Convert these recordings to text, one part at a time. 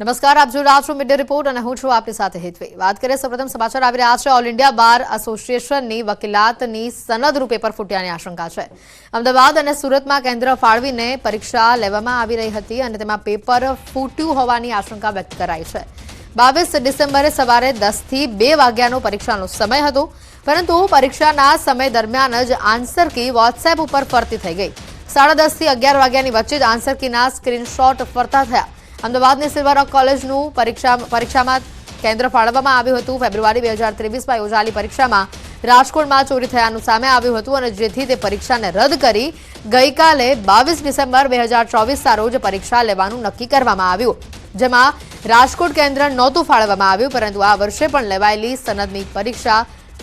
નમસ્કાર, આપ જોઈ રહ્યા છો મીડિયા રિપોર્ટ અને હું છું આપની સાથે હેતવે. વાત કરીએ સૌપ્રથમ સમાચાર આવી રહ્યા છે. ઓલ ઇન્ડિયા બાર એસોસિએશનની વકીલાતની સનદરૂ પેપર ફૂટ્યાની આશંકા છે. અમદાવાદ અને સુરતમાં કેન્દ્ર ફાળવીને પરીક્ષા લેવામાં આવી રહી હતી અને તેમાં પેપર ફૂટ્યું હોવાની આશંકા વ્યક્ત કરાઈ છે. બાવીસ ડિસેમ્બરે સવારે દસથી બે વાગ્યાનો પરીક્ષાનો સમય હતો, પરંતુ પરીક્ષાના સમય દરમિયાન જ આન્સર કી વોટ્સએપ ઉપર ફરતી થઈ ગઈ. સાડા દસથી અગિયાર વાગ્યાની વચ્ચે જ આન્સર કીના સ્ક્રીનશોટ ફરતા થયા. અમદાવાદની સિલ્વર કોલેજનું પરીક્ષા પરીક્ષામાં કેન્દ્ર ફાળવવામાં આવ્યું હતું. ફેબ્રુઆરી બે હજાર ત્રેવીસમાં યોજાયેલી પરીક્ષામાં રાજકોટમાં ચોરી થયાનું સામે આવ્યું હતું અને જેથી તે પરીક્ષાને રદ કરી ગઈકાલે બાવીસ ડિસેમ્બર બે હજાર ચોવીસના રોજ પરીક્ષા લેવાનું નક્કી કરવામાં આવ્યું. જેમાં રાજકોટ કેન્દ્ર નહોતું ફાળવવામાં આવ્યું, પરંતુ આ વર્ષે પણ લેવાયેલી સનદની પરીક્ષા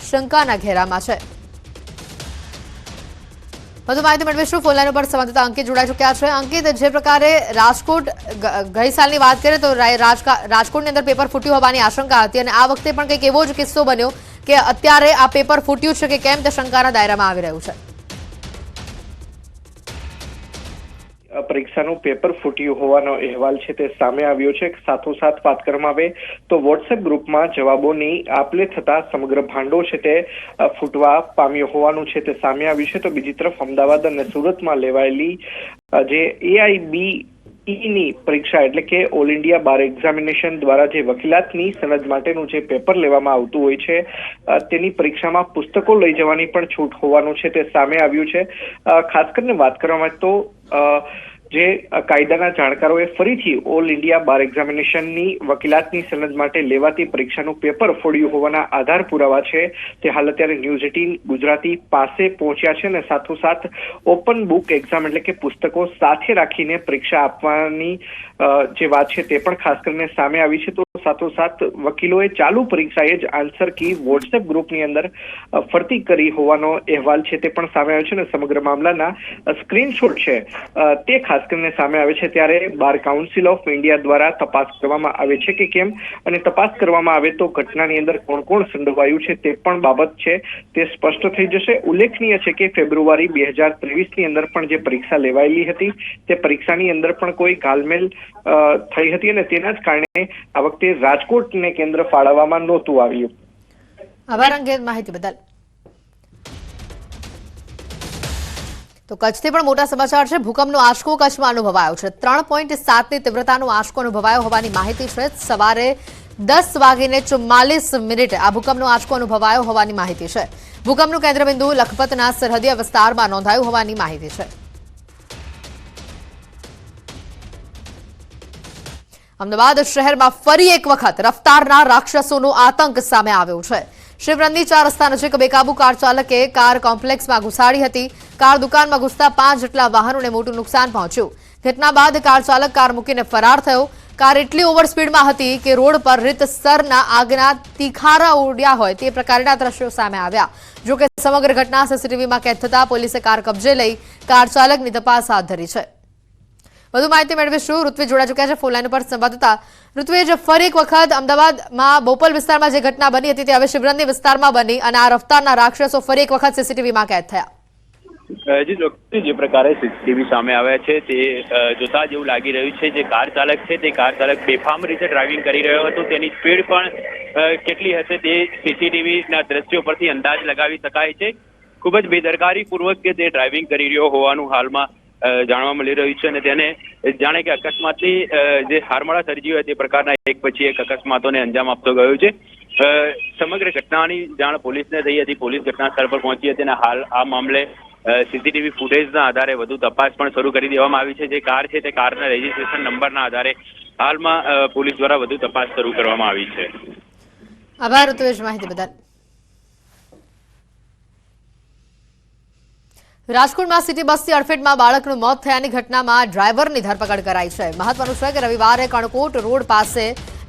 શંકાના ઘેરામાં છે. વધુ માહિતી મેળવીશું. ફોનલાઈન ઉપર સંવાદદાતા અંકિત જોડાઈ ચૂક્યા છે. અંકિત, જે પ્રકારે રાજકોટ ગઈ સાલની વાત કરીએ તો રાજકોટની અંદર પેપર ફૂટ્યું હોવાની આશંકા હતી અને આ વખતે પણ કંઈક એવો જ કિસ્સો બન્યો કે અત્યારે આ પેપર ફૂટ્યું છે કે કેમ તે શંકાના દાયરામાં આવી રહ્યું છે. પરીક્ષાનું પેપર ફૂટ્યું હોવાનો અહેવાલ છે તે સામે આવ્યો છે. સાથોસાથ વાત કરવામાં આવે તો વોટ્સએપ ગ્રુપમાં જવાબોની આપલે થતા સમગ્ર ભાંડો છે તે ફૂટવા પામ્યો હોવાનું છે તે સામે આવ્યું છે. તો બીજી તરફ અમદાવાદ અને સુરતમાં લેવાયેલી જે એઆઈબી ની પરીક્ષા એટલે કે ઓલ ઇન્ડિયા બાર એક્ઝામિનેશન દ્વારા જે વકીલાતની સનદ માટેનું જે પેપર લેવામાં આવતું હોય છે તેની પરીક્ષામાં પુસ્તકો લઈ જવાની પણ છૂટ હોવાનું છે, તે સામે આવ્યું છે. ખાસ કરીને વાત કરવામાં તો જે કાયદાના જાણકારોએ ફરીથી ઓલ ઇન્ડિયા બાર એક્ઝામિનેશનની વકીલાતની સનદ માટે લેવાતી પરીક્ષાનું પેપર ફોડ્યું હોવાના આધાર પુરાવા છે. તે હાલ અત્યારે ન્યૂઝ એટીન ગુજરાતી પાસે પહોંચ્યા છે અને સાથોસાથ ઓપન બુક એક્ઝામ એટલે કે પુસ્તકો સાથે રાખીને પરીક્ષા આપવાની જે વાત છે તે પણ ખાસ કરીને સામે આવી છે. તો સાથોસાથ વકીલોએ ચાલુ પરીક્ષાએ જ આન્સર કી વોટ્સએપ ગ્રુપની અંદર ફરતી કરી હોવાનો અહેવાલ છે તે પણ સામે આવ્યો છે અને સમગ્ર મામલાના સ્ક્રીનશોટ છે. તે ખાસ કરીને સામે આવે છે ત્યારે બાર કાઉન્સિલ ઓફ ઇન્ડિયા દ્વારા તપાસ કરવામાં આવે છે કે કેમ? અને તપાસ કરવામાં આવે તો ઘટનાની અંદર કોણ કોણ સંડોવાયું છે તે પણ બાબત છે તે સ્પષ્ટ થઈ જશે. ઉલ્લેખનીય છે કે ફેબ્રુઆરી બે હજાર ત્રેવીસની અંદર પણ જે પરીક્ષા લેવાયેલી હતી, તે પરીક્ષાની અંદર પણ કોઈ ગાલમેલ થઈ હતી અને તેના જ કારણે આ વખતે રાજકોટને કેન્દ્ર ફાળવવામાં નહોતું આવ્યું. આભાર અંગે માહિતી બદલ. તો કચ્છથી પણ મોટા સમાચાર છે. ભૂકંપનો આંચકો કચ્છમાં અનુભવાયો છે. ત્રણ પોઈન્ટ સાતની તીવ્રતાનો આંચકો અનુભવાયો હોવાની માહિતી છે. સવારે દસ વાગીને ચુમ્માલીસ મિનિટે આ ભૂકંપનો આંચકો અનુભવાયો હોવાની માહિતી છે. ભૂકંપનું કેન્દ્રબિંદુ લખપતના સરહદીય વિસ્તારમાં નોંધાયું હોવાની માહિતી છે. અમદાવાદ શહેરમાં ફરી એક વખત રફતારના રાક્ષસોનો આતંક સામે આવ્યો છે. શિવરંદી ચાર રસ્તા નજીક બેકાબુ કાર ચાલકે કાર કોમ્પ્લેક્સમાં ઘુસાડી હતી. કાર દુકાનમાં ઘૂસતા પાંચ જેટલા વાહનોને મોટું નુકસાન પહોંચ્યું. ઘટના બાદ કાર ચાલક કાર મૂકીને ફરાર થયો. કાર એટલી ઓવર સ્પીડમાં હતી કે રોડ પર રીતસરના આગના તીખારા ઉડ્યા હોય તે પ્રકારના દ્રશ્યો સામે આવ્યા. જોકે સમગ્ર ઘટના સીસીટીવીમાં કેદ થતા પોલીસે કાર કબજે લઈ કાર ચાલકની તપાસ હાથ ધરી છે. વધુ માહિતી મેળવીશું. ઋત્વિજ જોડા ચૂક્યા છે ફોનલાઈન ઉપર સંવાદદાતા. ઋત્વિજ, ફરી એક વખત અમદાવાદમાં બોપલ વિસ્તારમાં જે ઘટના બની હતી તે હવે શિવરંદી વિસ્તારમાં બની અને આ રફતારના રાક્ષસો ફરી એક વખત સીસીટીવીમાં કેદ થયા. જે પ્રકારે સીસીટીવી સામે આવ્યા છે તે જોતા જેવું લાગી રહ્યું છે જે કાર ચાલક છે તે કાર ચાલક બેફામ રીતે ડ્રાઇવિંગ કરી રહ્યો હતો. તેની સ્પીડ પણ કેટલી હશે તે સીસીટીવીના દ્રશ્યો પરથી અંદાજ લગાવી શકાય છે. ખૂબ જ બેદરકારીપૂર્વક તે ડ્રાઇવિંગ કરી રહ્યો હોવાનું હાલમાં જાણવા મળી રહ્યું છે અને તેને જાણે કે અકસ્માતની જે હારમાળા સર્જી હોય તે પ્રકારના એક પછી એક અકસ્માતોને અંજામ આપતો ગયો છે. સમગ્ર ઘટનાની જાણ પોલીસને થઈ હતી. પોલીસ ઘટના સ્થળ પર પહોંચી હતી અને હાલ આ મામલે સીસીટીવી ફૂટેજના આધારે વધુ તપાસ પણ શરૂ કરી દેવામાં આવી છે. જે કાર છે તે કારના રજીસ્ટ્રેશન નંબરના આધારે હાલમાં પોલીસ દ્વારા વધુ તપાસ શરૂ કરવામાં આવી છે. આભાર, ઋત્વિજ માહિતી બદલ. રાજકોટમાં સિટી બસથી અડફેટમાં બાળકનું મોત થયાની ઘટનામાં ડ્રાઈવરની ધરપકડ કરાઈ છે. મહત્વનું છે કે રવિવારે કણકોટ રોડ પાસે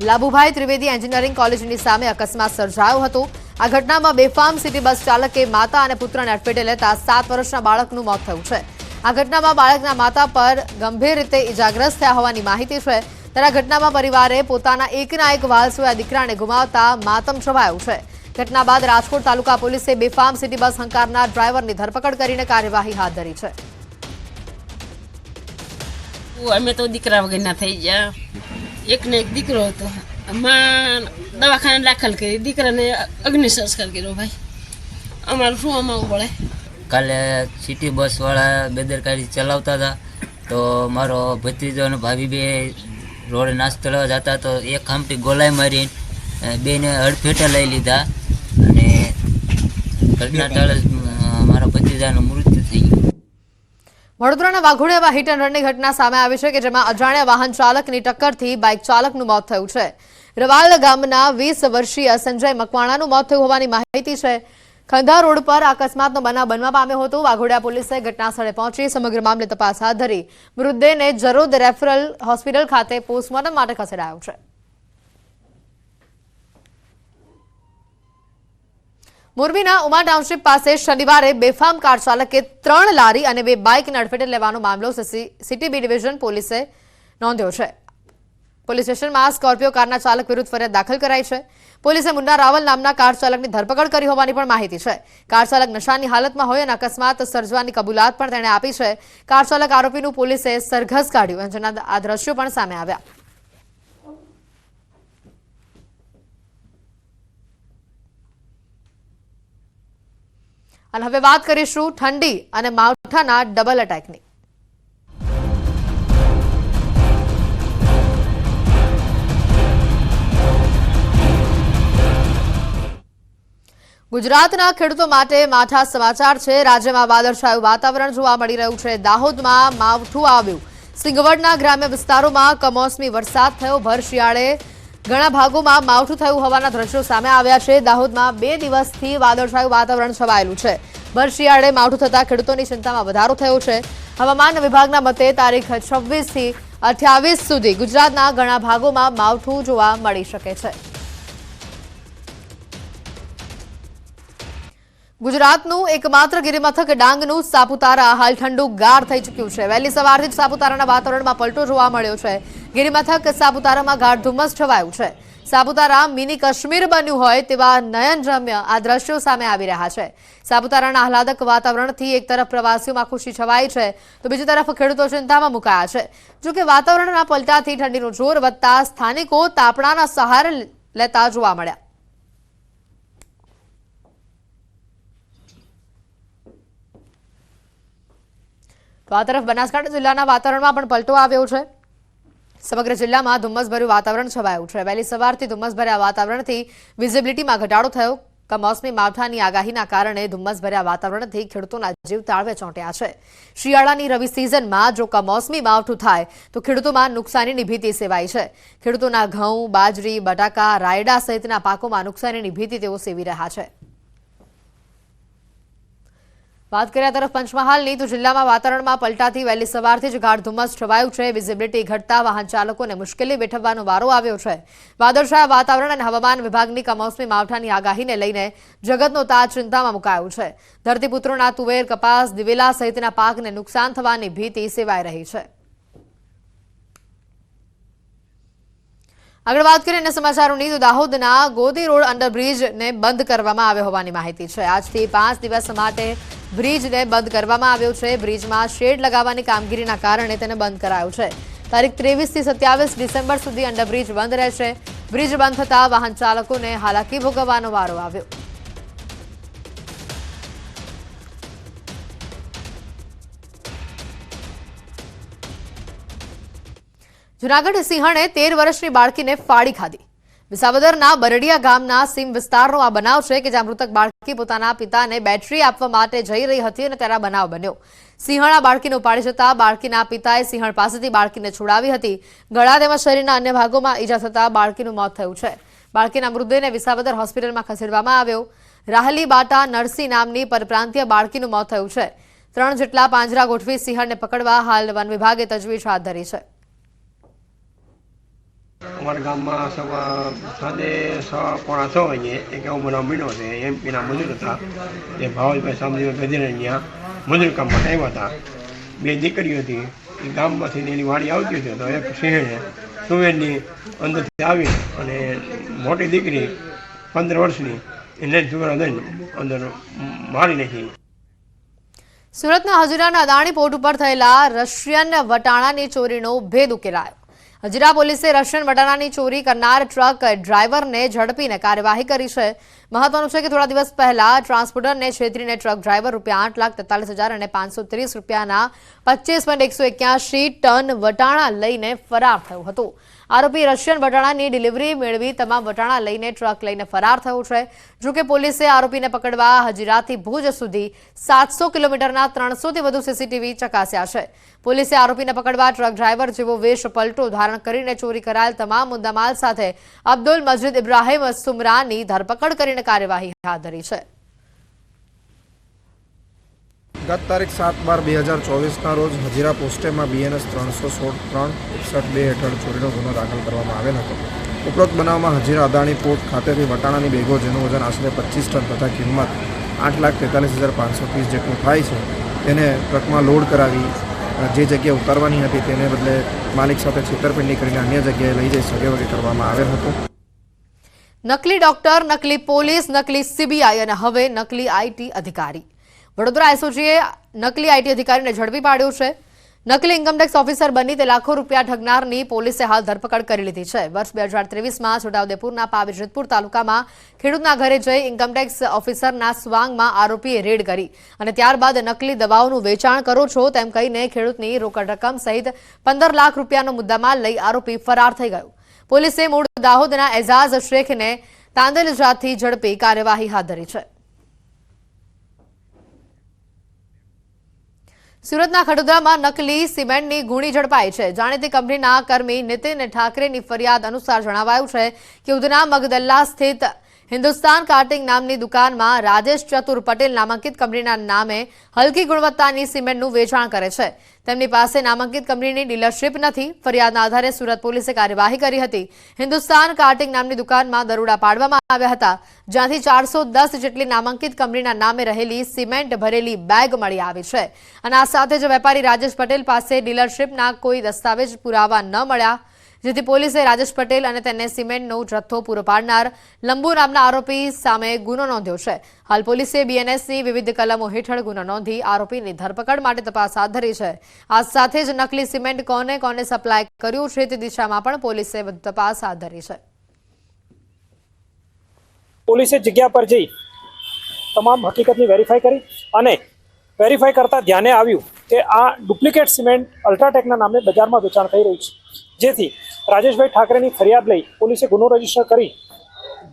લાભુભાઈ ત્રિવેદી એન્જિનિયરિંગ કોલેજની સામે અકસ્માત સર્જાયો હતો. આ ઘટનામાં બેફામ સિટી બસ ચાલકે માતા અને પુત્રને અડફેટે લેતા સાત વર્ષના બાળકનું મોત થયું છે. આ ઘટનામાં બાળકના માતા પર ગંભીર રીતે ઇજાગ્રસ્ત થયા હોવાની માહિતી છે. ત્યારે આ ઘટનામાં પરિવારે પોતાના એકના એક વાલસોયા દીકરાને ગુમાવતા માતમ છવાયું છે. ઘટના બાદ રાજકોટ તાલુકા પોલીસે બેફામ સિટી બસ હંકારના ડ્રાઈવરની ધરપકડ કરીને કાર્યવાહી હાથ ધરી છે. અમે તો દીકરા વગરના થઈ ગયા. એકને એક દીકરો હતો. અમાર દવાખાને દાખલ કરી દીકરાને અગ્નિ સંસ્કાર કર્યો ભાઈ. અમારું શું અમાવું પડે કાલે સિટી બસ વાળા બેદરકારી ચલાવતા હતા. તો મારો ભત્રીજો અને ભાભી બે રોડ નાસ્તો લેવા જતા તો એક ખામટી ગોલાઈ મારી બેને હડફેટે લઈ લીધા. ઘટના સ્થળે અ, મારા ભત્રીજાનું મૃત્યુ વડોદરાના વાઘોડિયામાં હિટ એન્ડ રનની ઘટના સામે આવી છે કે જેમાં અજાણ્યા વાહન ચાલકની ટક્કરથી બાઇક ચાલકનું મોત થયું છે. રવાલ ગામના વીસ વર્ષીય સંજય મકવાણાનું મોત થયું હોવાની માહિતી છે. ખંધા રોડ પર અકસ્માતનો બનાવ બનવા પામ્યો હતો. વાઘોડિયા પોલીસે ઘટના સ્થળે પહોંચી સમગ્ર મામલે તપાસ હાથ ધરી. મૃતદેહને જરોદ રેફરલ હોસ્પિટલ ખાતે પોસ્ટમોર્ટમ માટે ખસેડાયો છે. મોરબીના ઉમા ટાઉનશીપ પાસે શનિવારે બેફામ કાર ચાલકે ત્રણ લારી અને બે બાઇકને અડફેટે લેવાનો મામલો સિટી બી ડિવિઝન પોલીસે નોંધ્યો છે. પોલીસ સ્ટેશનમાં સ્કોર્પિયો કારના ચાલક વિરુદ્ધ ફરિયાદ દાખલ કરાઈ છે. પોલીસે મુન્ના રાવલ નામના કાર ચાલકની ધરપકડ કરી હોવાની પણ માહિતી છે. કાર ચાલક નશાની હાલતમાં હોય અને અકસ્માત સર્જવાની કબૂલાત પણ તેણે આપી છે. કાર ચાલક આરોપીનું પોલીસે સરઘસ કાઢ્યું જેના આ દ્રશ્યો પણ સામે આવ્યા. અને હવે વાત કરીશું ઠંડી અને માવઠાના ડબલ અટેકની ગુજરાતના ખેડૂતો માટે માઠા સમાચાર છે. રાજ્યમાં વાદળછાયું વાતાવરણ જોવા મળી રહ્યું છે. દાહોદમાં માવઠું આવ્યું. સિંગવડના ગ્રામ્ય વિસ્તારોમાં કમોસમી વરસાદ થયો. ભર શિયાળે ઘણા ભાગોમાં માવઠું થયું હોવાના દ્રશ્યો સામે આવ્યા છે. દાહોદમાં બે દિવસથી વાદળછાયું વાતાવરણ છવાયેલું છે. ભર શિયાળે માવઠું થતા ખેડૂતોની ચિંતામાં વધારો થયો છે. હવામાન વિભાગના મતે તારીખ છવ્વીસથી અઠ્યાવીસ સુધી ગુજરાતના ઘણા ભાગોમાં માવઠું જોવા મળી શકે છે. ગુજરાતનું એકમાત્ર ગિરિમથક ડાંગનું સાપુતારા હાલ ઠંડુ ગાર થઈ ચૂક્યું છે. વહેલી સવારથી જ સાપુતારાના વાતાવરણમાં પલટો જોવા મળ્યો છે. ગિરિમથક સાપુતારામાં ગાઢ ધુમ્મસ છવાયું છે. સાપુતારા મિની કાશ્મીર બન્યું હોય તેવા નયનરમ્ય આ દ્રશ્યો સામે આવી રહ્યા છે. સાપુતારાના આહલાદક વાતાવરણથી એક તરફ પ્રવાસીઓમાં ખુશી છવાઈ છે, તો બીજી તરફ ખેડૂતો ચિંતામાં મુકાયા છે. જોકે વાતાવરણના પલટાથી ઠંડીનું જોર વધતા સ્થાનિકો તાપણાના સહારે લેતા જોવા મળ્યા. તો આ તરફ બનાસકાંઠા જિલ્લાના વાતાવરણમાં પણ પલટો આવ્યો છે. સમગ્ર જિલ્લામાં ધુમ્મસભર્યું વાતાવરણ છવાયું. છે વહેલી સવારથી ધુમ્મસભર્યા વાતાવરણથી વિઝિબિલિટીમાં ઘટાડો થયો. કમોસમી માવઠાની આગાહીના કારણે ધુમ્મસભર્યા વાતાવરણથી ખેડૂતોના જીવ તાળવે ચોંટ્યા છે. શિયાળાની રવિ સિઝનમાં જો કમોસમી માવઠું થાય, તો ખેડૂતોમાં નુકસાનીની ભીતિ સેવાય છે. ખેડૂતોના ઘઉં, બાજરી, બટાકા, રાયડા સહિતના પાકોમાં નુકસાનીની ભીતિ તેઓ સેવી રહ્યા છે. વાત કર્યા તરફ પંચમહાલની, તો જિલ્લામાં વાતાવરણમાં પલટાથી વહેલી સવારથી જ ગાઢ ધુમ્મસ છવાયું છે. વિઝિબિલિટી ઘટતા વાહન ચાલકોને મુશ્કેલી વેઠવવાનો વારો આવ્યો છે. વાદળછાયા વાતાવરણ અને હવામાન વિભાગની કમોસમી માવઠાની આગાહીને લઈને જગતનો તાજ ચિંતામાં મુકાયો છે. ધરતીપુત્રોના તુવેર, કપાસ, દિવેલા સહિતના પાકને નુકસાન થવાની ભીતિ સેવાઈ રહી છે. આગળ વાત કરીએ અન્ય સમાચારોની, તો દાહોદના ગોદી રોડ અંડરબ્રિજને બંધ કરવામાં આવ્યો હોવાની માહિતી છે. આજથી પાંચ દિવસ માટે બ્રિજને બંધ કરવામાં આવ્યો છે. બ્રિજમાં શેડ લગાવવાની કામગીરીના કારણે તેને બંધ કરાયો છે. તારીખ ત્રેવીસથી સત્યાવીસ ડિસેમ્બર સુધી અંડરબ્રિજ બંધ રહેશે. બ્રિજ બંધ થતા વાહન ચાલકોને હાલાકી ભોગવવાનો વારો આવ્યો. જુનાગઢ સિંહણે તેર વર્ષની બાળકીને ફાડી ખાધી. વિસાવદરના બરડિયા ગામના સીમ વિસ્તારનો આ બનાવ છે કે જ્યાં મૃતક બાળકી પોતાના પિતાને બેટરી આપવા માટે જઈ રહી હતી અને તેના બનાવ બન્યો. સિંહણ આ બાળકીને ઉપાડી જતા બાળકીના પિતાએ સિંહણ પાસેથી બાળકીને છોડાવી હતી. ગળા તેમજ શરીરના અન્ય ભાગોમાં ઈજા થતા બાળકીનું મોત થયું છે. બાળકીના મૃતદેહને વિસાવદર હોસ્પિટલમાં ખસેડવામાં આવ્યો. રાહલી બાટા નરસી નામની પરપ્રાંતીય બાળકીનું મોત થયું છે. ત્રણ જેટલા પાંજરા ગોઠવી સિંહણને પકડવા હાલ વન વિભાગે તજવીજ હાથ ધરી છે. અમારા ગામમાં સવા સાંજે સવા પોણા છ વાગે એક એવો બનાવ બન્યો છે. એમપીના મજૂર હતા. એ ભાવલભાઈ સામજીભાઈ ગજેરણિયા મજૂર કામ માટે આવ્યા હતા. બે દીકરીઓ હતી. એ ગામમાંથી એની વાડી આવતી હતી તો એક સિંહણે સુવેરની અંદરથી આવી અને મોટી દીકરી પંદર વર્ષની એને સુવેરા દઈને અંદર મારી નાખી. સુરતના હજીરાના અદાણી પોર્ટ ઉપર થયેલા રશિયન વટાણાની ચોરીનો ભેદ ઉકેલાયો. હજીરા પોલીસે રશિયન વટાણાની ચોરી કરનાર ટ્રક ડ્રાઈવરને ઝડપીને કાર્યવાહી કરી છે. મહત્વનું છે કે થોડા દિવસ પહેલા ટ્રાન્સપોર્ટરને છેતરીને ટ્રક ડ્રાઈવર રૂપિયા આઠ લાખ તેતાલીસ હજાર અને પાંચસો ત્રીસ રૂપિયાના પચીસ પોઈન્ટ એકસો એક્યાસી ટન વટાણા લઈને ફરાર થયો હતો. આરોપી રશિયન વટાણાની ડિલિવરી મેળવી તમામ વટાણા લઈને ટ્રક લઈને ફરાર થયો છે. જોકે પોલીસે આરોપીને પકડવા હજીરાથી ભુજ સુધી સાતસો કિલોમીટરના ત્રણસોથી વધુ સીસીટીવી ચકાસ્યા છે. પોલીસે આરોપીને પકડવા ટ્રક ડ્રાઈવર જેવો વેશ પલટો ધારણ કરીને ચોરી કરાયેલ તમામ મુદ્દામાલ સાથે અબ્દુલ મસ્જિદ ઇબ્રાહિમ સુમરાની ધરપકડ કરીને કાર્યવાહી હાથ ધરી છે. ગત તારીખ સાત બાર બે હજાર ચોવીસના રોજ હજીરા પોસ્ટેમાં બીએનએસ ત્રણસો સોળ ત્રણ એકસઠ બે હેઠળ ચોરીનો ગુનો દાખલ કરવામાં આવેલ હતો. ઉપરોક્ત બનાવમાં હજીરા અદાણી પોર્ટ ખાતેથી વટાણાની બેગો જેનું વજન આશરે પચીસ ટન તથા કિંમત આઠ લાખ તેતાલીસ હજાર પાંચસો ત્રીસ જેટલું થાય છે, તેને ટ્રકમાં લોડ કરાવી જે જગ્યાએ ઉતારવાની હતી તેને બદલે માલિક સાથે છેતરપિંડી કરીને અન્ય જગ્યાએ લઈ જઈ શકે વગે કરવામાં આવેલ હતો. નકલી ડોક્ટર, નકલી પોલીસ, નકલી સીબીઆઈ અને હવે નકલી આઈટી અધિકારી. વડોદરા એસઓજીએ નકલી આઈટી અધિકારીને ઝડપી પાડ્યો છે. નકલી ઇન્કમટેક્સ ઓફિસર બની તે લાખો રૂપિયા ઠગનારની પોલીસે હાલ ધરપકડ કરી લીધી છે. વર્ષ બે હજાર ત્રેવીસમાં છોટાઉદેપુરના પાવીજતપુર તાલુકામાં ખેડૂતના ઘરે જઈ ઇન્કમટેક્સ ઓફિસરના સ્વાંગમાં આરોપીએ રેડ કરી અને ત્યારબાદ નકલી દવાઓનું વેચાણ કરો છો તેમ કહીને ખેડૂતની રોકડ રકમ સહિત પંદર લાખ રૂપિયાનો મુદ્દામાલ લઈ આરોપી ફરાર થઈ ગયો. પોલીસે મૂળ દાહોદના એઝાઝ શેખને તાંદેલજાથી ઝડપી કાર્યવાહી હાથ ધરી છે. સુરતના ખડોદરામાં નકલી સિમેન્ટની ગુણી ઝડપાઈ છે. જાણીતી કંપનીના કર્મી નીતિન ઠાકરેની ફરિયાદ અનુસાર જણાવાયું છે કે ઉધના મગદલ્લા સ્થિત હિન્દુસ્તાન કાર્ટિંગ નામની દુકાનમાં રાજેશ ચતુર પટેલ નામાંકિત કંપનીના નામે હલકી ગુણવત્તાની સિમેન્ટનું વેચાણ કરે છે. તેમની પાસે નામાંકિત કંપનીની ડીલરશીપ નથી. ફરિયાદના આધારે સુરત પોલીસે કાર્યવાહી કરી હતી. હિન્દુસ્તાન કાર્ટિંગ નામની દુકાનમાં દરોડા પાડવામાં આવ્યા હતા, જ્યાંથી ચારસો જેટલી નામાંકિત કંપનીના નામે રહેલી સિમેન્ટ ભરેલી બેગ મળી આવી છે. અને આ સાથે જ વેપારી રાજેશ પટેલ પાસે ડીલરશીપના કોઈ દસ્તાવેજ પુરાવા ન મળ્યા જેથી પોલીસે રાજેશ પટેલ અને તેને સિમેન્ટનો જથ્થો પૂરો પાડનાર લંબુ નામના આરોપી સામે ગુનો નોંધ્યો છે. હાલ પોલીસે બીએનએસની વિવિધ કલમો હેઠળ ગુનો નોંધી આરોપીની ધરપકડ માટે તપાસ હાથ ધરી છે. આ સાથે જ નકલી સિમેન્ટ કોને કોને સપ્લાય કર્યું છે તે દિશામાં પણ પોલીસે તપાસ હાથ ધરી છે. પોલીસે જગ્યા પર જઈ તમામ હકીકતની વેરીફાઈ કરી અને વેરીફાઈ કરતાં ધ્યાને આવ્યું કે આ ડુપ્લિકેટ સિમેન્ટ અલ્ટ્રાટેકના નામે બજારમાં વેચાણ થઈ રહ્યું છે. જેથી રાજેશભાઈ ઠાકરેની ફરિયાદ લઈ પોલીસે ગુનો રજિસ્ટર કરી.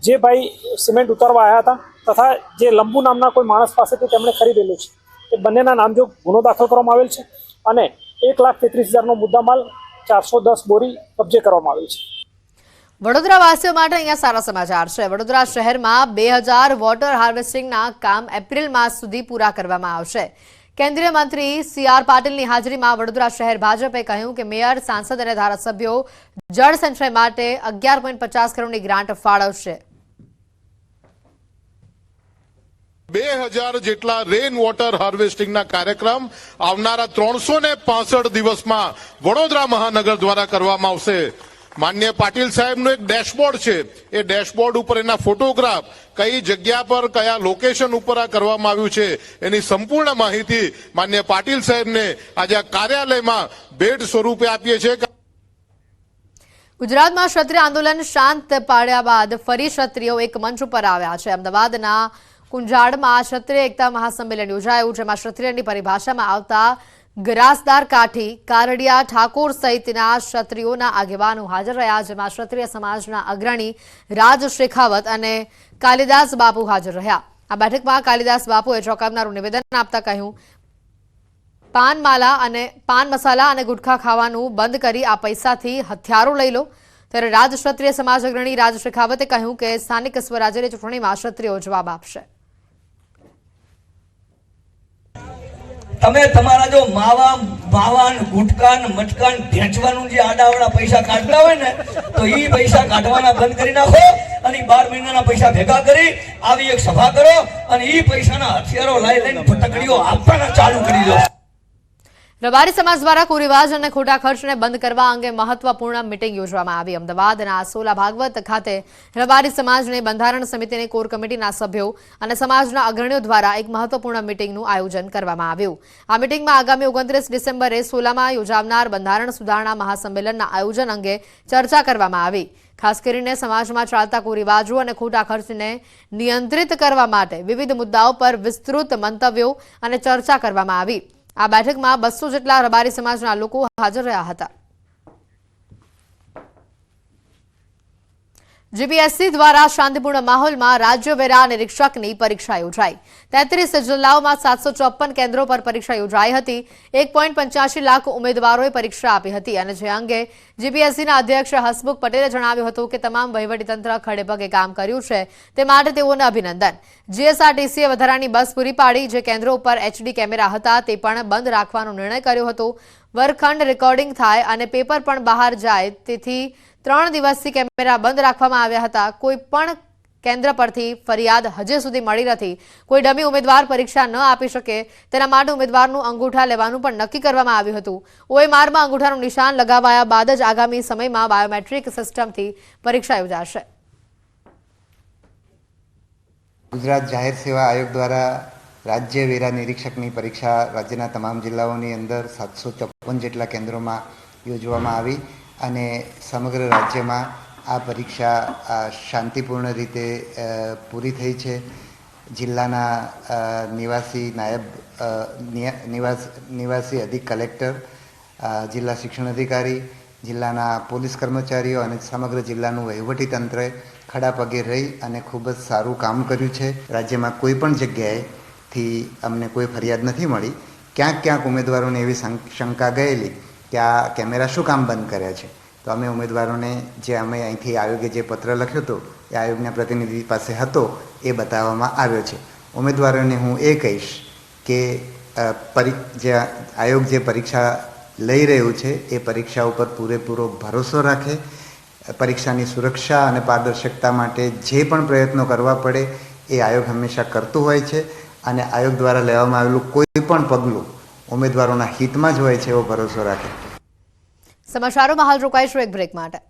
જે ભાઈ સિમેન્ટ ઉતારવા આવ્યા હતા તથા જે લંબુ નામના કોઈ માણસ પાસેથી તેમણે ખરીદેલું છે. તે બંનેના નામજોગ ગુનો દાખલ કરવામાં આવેલ છે અને એક લાખ તેત્રીસ હજારનો મુદ્દામાલ ચારસો દસ બોરી કબજે કરવામાં આવ્યું છે. વડોદરા વાસીઓ માટે અહીંયા સારા સમાચાર છે. વડોદરા શહેરમાં બે હજાર વોટર હાર્વેસ્ટિંગના કામ એપ્રિલ માસ સુધી પૂરા કરવામાં આવશે. કેન્દ્રીય મંત્રી સી આર પાટીલની હાજરીમાં વડોદરા શહેર ભાજપે કહ્યું કે મેયર, સાંસદ અને ધારાસભ્યો જળ સંચય માટે અગિયાર પોઈન્ટ પચાસ કરોડની ગ્રાન્ટ ફાળવશે. બે હજાર જેટલા રેન વોટર હાર્વેસ્ટિંગના કાર્યક્રમ આવનારા ત્રણસો ને દિવસમાં વડોદરા મહાનગર દ્વારા કરવામાં આવશે. માન્ય પાટીલ સાહેબનું એક ડેશબોર્ડ છે. એ ડેશબોર્ડ ઉપર એના ફોટોગ્રાફ કઈ જગ્યા પર, કયા લોકેશન ઉપર આ કરવામાં આવ્યું છે, એની સંપૂર્ણ માહિતી માન્ય પાટીલ સાહેબને આજે કાર્યાલયમાં ભેટ સ્વરૂપે આપીએ છીએ. ગુજરાતમાં ક્ષત્રિય આંદોલન શાંત પાડ્યા બાદ ફરી ક્ષત્રિયો એક મંચ ઉપર આવ્યા છે. અમદાવાદના કુંજાડમાં ક્ષત્રિય એકતા મહાસંમેલન યોજાયું, જેમાં ક્ષત્રિયની પરિભાષામાં આવતા ગરાસદાર કાઠી, કારડિયા, ઠાકોર સહિતના ક્ષત્રિયોના આગેવાનો હાજર રહ્યા, જેમાં ક્ષત્રિય સમાજના અગ્રણી રાજ શેખાવત અને કાલિદાસ બાપુ હાજર રહ્યા. આ બેઠકમાં કાલિદાસ બાપુએ ચોંકાવનારું નિવેદન આપતા કહ્યું, પાનમાલા અને પાન મસાલા અને ગુટખા ખાવાનું બંધ કરી આ પૈસાથી હથિયારો લઈ લો. ત્યારે રાજ ક્ષત્રિય સમાજ અગ્રણી રાજ શેખાવતે કહ્યું કે સ્થાનિક સ્વરાજ્યની ચૂંટણીમાં ક્ષત્રિયો જવાબ આપશે. તમે તમારા જો માવા બાવાન ગુટકાન, મટકાન ભેંચવાનું જે આડાવાડા પૈસા કાઢતા હોય ને, તો એ પૈસા કાઢવાના બંધ કરી નાખો અને બાર મહિનાના પૈસા ભેગા કરી આવી એક સભા કરો અને એ પૈસાના હથિયારો લઈ લઈને ફટકડીઓ આપવાના ચાલુ કરી દો. રબારી સમાજ દ્વારા કુરિવાજ અને ખોટા ખર્ચને બંધ કરવા અંગે મહત્વપૂર્ણ મિટિંગ યોજવામાં આવી. અમદાવાદના સોલા ભાગવત ખાતે રબારી સમાજની બંધારણ સમિતિની કોર કમિટીના સભ્યો અને સમાજના અગ્રણીઓ દ્વારા એક મહત્વપૂર્ણ મિટિંગનું આયોજન કરવામાં આવ્યું. આ મિટિંગમાં આગામી ઓગણત્રીસ ડિસેમ્બરે સોલામાં યોજાનાર બંધારણ સુધારણા મહાસંમેલનના આયોજન અંગે ચર્ચા કરવામાં આવી. ખાસ કરીને સમાજમાં ચાલતા કુરિવાજો અને ખોટા ખર્ચને નિયંત્રિત કરવા માટે વિવિધ મુદ્દાઓ પર વિસ્તૃત મંતવ્યો અને ચર્ચા કરવામાં આવી. આ બેઠકમાં બસો જેટલા રબારી સમાજના લોકો હાજર રહ્યા હતા. જીપીએસસી દ્વારા શાંતિપૂર્ણ માહોલમાં રાજ્ય વેરા નિરીક્ષકની પરીક્ષા યોજાઈ. તેત્રીસ જિલ્લાઓમાં સાતસો ચોપન કેન્દ્રો પર પરીક્ષા યોજાઈ હતી. એક લાખ ઉમેદવારોએ પરીક્ષા આપી હતી અને જે અંગે જીપીએસસીના અધ્યક્ષ હસમુખ પટેલે જણાવ્યું હતું કે તમામ વહીવટીતંત્ર ખડેપગે કામ કર્યું છે તે માટે તેઓને અભિનંદન. જીએસઆરટીસીએ વધારાની બસ પૂરી પાડી જે કેન્દ્રો ઉપર એચડી કેમેરા હતા તે પણ બંધ રાખવાનો નિર્ણય કર્યો હતો. વર્ગખંડ રેકોર્ડિંગ થાય અને પેપર પણ બહાર જાય તેથી ત્રણ દિવસથી કેમેરા બંધ રાખવામાં આવ્યા હતા. કોઈ પણ કેન્દ્ર પરથી ફરિયાદ હજુ સુધી મળી નથી. કોઈ ડમી ઉમેદવાર પરીક્ષા ન આપી શકે તેના માટે ઉમેદવારનું અંગૂઠા લેવાનું પણ નક્કી કરવામાં આવ્યું હતું. ઓએમઆરમાં અંગૂઠાનું નિશાન લગાવાયા બાદ જ આગામી સમયમાં બાયોમેટ્રિક સિસ્ટમથી પરીક્ષા યોજાશે. ગુજરાત જાહેર સેવા આયોગ દ્વારા રાજ્ય વેરા નિરીક્ષકની પરીક્ષા રાજ્યના તમામ જિલ્લાઓની અંદર સાતસો ચોપન જેટલા કેન્દ્રોમાં યોજવામાં આવી. અને સમગ્ર રાજ્યમાં આ પરીક્ષા શાંતિપૂર્ણ રીતે પૂરી થઈ છે. જિલ્લાના નિવાસી નાયબ નિવાસ, નિવાસી અધિક કલેક્ટર જિલ્લા શિક્ષણ અધિકારી, જિલ્લાના પોલીસ કર્મચારીઓ અને સમગ્ર જિલ્લાનું વહીવટી તંત્રએ ખડા પગે રહી અને ખૂબ જ સારું કામ કર્યું છે. રાજ્યમાં કોઈ પણ જગ્યાએથી અમને કોઈ ફરિયાદ નથી મળી. ક્યાંક ક્યાંક ઉમેદવારોને એવી શંકા ગયેલી કે આ કેમેરા શું કામ બંધ કર્યા છે? તો અમે ઉમેદવારોને જે અમે અહીંથી આયોગે જે પત્ર લખ્યો હતો, એ આયોગના પ્રતિનિધિ પાસે હતો, એ બતાવવામાં આવ્યો છે. ઉમેદવારોને હું એ કહીશ કે જે આયોગ જે પરીક્ષા લઈ રહ્યું છે, એ પરીક્ષા ઉપર પૂરેપૂરો ભરોસો રાખે, પરીક્ષાની સુરક્ષા અને પારદર્શકતા માટે જે પણ પ્રયત્નો કરવા પડે, એ આયોગ હંમેશા કરતું હોય છે અને આયોગ દ્વારા લેવામાં આવેલું કોઈ પણ પગલું ઉમેદવારોના હિતમાં જ હોય છે એવો ભરોસો રાખે. સમાચારોમાં હાલ રોકાઈશું એક બ્રેક માટે.